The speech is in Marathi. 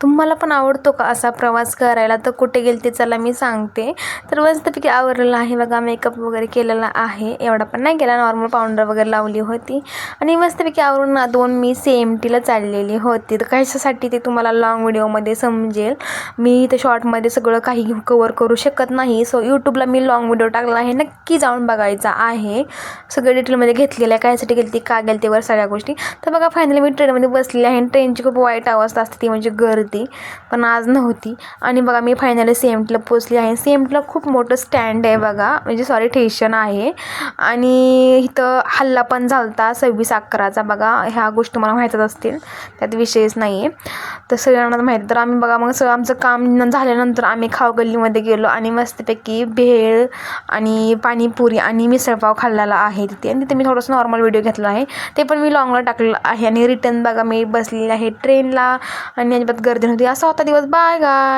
तुम्हाला पण आवडतो का असा प्रवास करायला? तर कुठे गेल ते चला मी सांगते. तर मस्तपैकी आवरलेलं आहे बघा मेकअप वगैरे केलेला आहे. एवढा पण नाही केला नॉर्मल पावडर वगैरे लावली होती. आणि मस्तपैकी आवरून ना दोन मी एम टीला चाललेली होती. तर कशासाठी ते तुम्हाला लॉंग व्हिडिओमध्ये समजेल. मी इथं शॉर्टमध्ये सगळं काही कवर करू शकत नाही. सो यूट्यूबला मी लॉंग व्हिडिओ टाकला आहे. नक्की जाऊन बघायचा आहे. सगळं डिटेलमध्ये घेतलेलं आहे. कायसाठी गेली ती का गेली वर सगळ्या गोष्टी. तर बघा फायनली मी ट्रेनमध्ये बसलेली आहे. आणि ट्रेनची खूप वाईट अवस्था असते. ती म्हणजे गर्दी. पण आज नव्हती. आणि बघा मी फायनली सेमटला पोचली आहे. सेमटला खूप मोठं स्टँड आहे बघा. म्हणजे सॉरी ठेशन आहे. आणि इथं हल्ला पण झाला होता सव्वीस अकराचा बघा. ह्या गोष्टी मला माहीतच असतील. त्यात विषयच नाही आहे तर सगळ्यांना माहीत तर आम्ही बघा मग सगळं आमचं काम झाल्यानंतर आम्ही खावगल्लीमध्ये गेलो आणि मस्तपैकी भेळ आणि पाणीपुरी आणि मिसळपाव खाल्लेला आहे तिथे. आणि तिथे मी थोडंसं नॉर्मल व्हिडिओ घेतला आहे. ते पण मी लॉंगला टाकलेलं आहे. आणि रिटर्न बघा मी बसलेली आहे ट्रेनला आणि अजिबात गर्दी नव्हती असा होता दिवस. बाय गाय